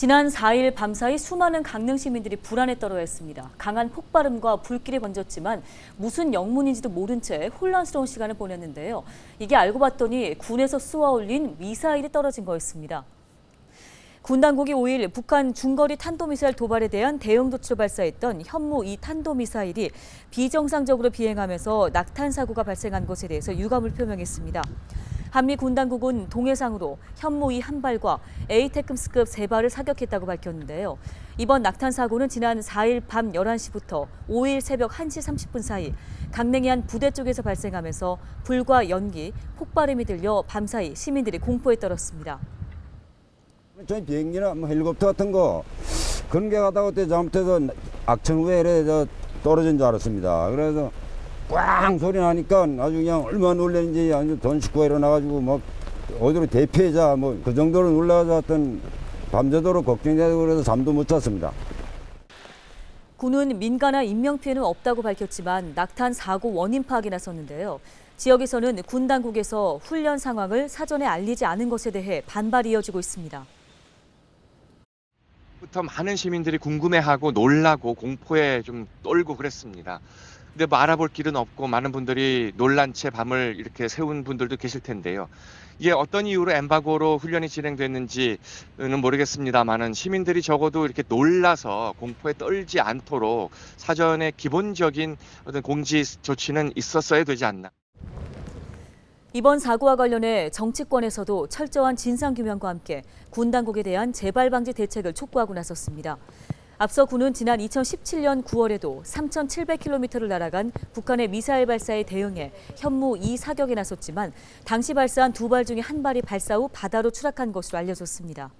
지난 4일 밤사이 수많은 강릉 시민들이 불안에 떨어 했습니다. 강한 폭발음과 불길이 번졌지만 무슨 영문인지도 모른 채 혼란스러운 시간을 보냈는데요. 이게 알고 봤더니 군에서 쏘아 올린 미사일이 떨어진 거였습니다. 군 당국이 5일 북한 중거리 탄도미사일 도발에 대한 대응 조치를 발사했던 현무 2 탄도미사일이 비정상적으로 비행하면서 낙탄 사고가 발생한 것에 대해서 유감을 표명했습니다. 한미 군 당국은 동해상으로 현무 2한 발과 에이테크스급 세 발을 사격했다고 밝혔는데요. 이번 낙탄 사고는 지난 4일 밤 11시부터 5일 새벽 1시 30분 사이 강릉의 한 부대 쪽에서 발생하면서 불과 연기, 폭발음이 들려 밤사이 시민들이 공포에 떨었습니다. 저희 비행기나 뭐 헬리콥터 같은 거 가다가 그때 잘못해서 악천 후에 떨어진 줄 알았습니다. 그래서 꽝 소리 나니까 아주 그냥 얼마나 놀랐는지 아주 돈 싣고 일어나가지고 뭐 어디로 대피하자 뭐 그 정도로 놀라서 하여튼 밤새도록 걱정되고 그래서 잠도 못 잤습니다. 군은 민가나 인명 피해는 없다고 밝혔지만 낙탄 사고 원인 파악에 나섰는데요. 지역에서는 군 당국에서 훈련 상황을 사전에 알리지 않은 것에 대해 반발이 이어지고 있습니다. 부터 많은 시민들이 궁금해하고 놀라고 공포에 좀 떨고 그랬습니다. 근데 뭐 알아볼 길은 없고 많은 분들이 놀란 채 밤을 이렇게 세운 분들도 계실 텐데요. 이게 어떤 이유로 엠바고로 훈련이 진행됐는지는 모르겠습니다만은 시민들이 적어도 이렇게 놀라서 공포에 떨지 않도록 사전에 기본적인 어떤 공지 조치는 있었어야 되지 않나. 이번 사고와 관련해 정치권에서도 철저한 진상규명과 함께 군 당국에 대한 재발 방지 대책을 촉구하고 나섰습니다. 앞서 군은 지난 2017년 9월에도 3,700km를 날아간 북한의 미사일 발사에 대응해 현무 2 사격에 나섰지만 당시 발사한 두 발 중에 한 발이 발사 후 바다로 추락한 것으로 알려졌습니다.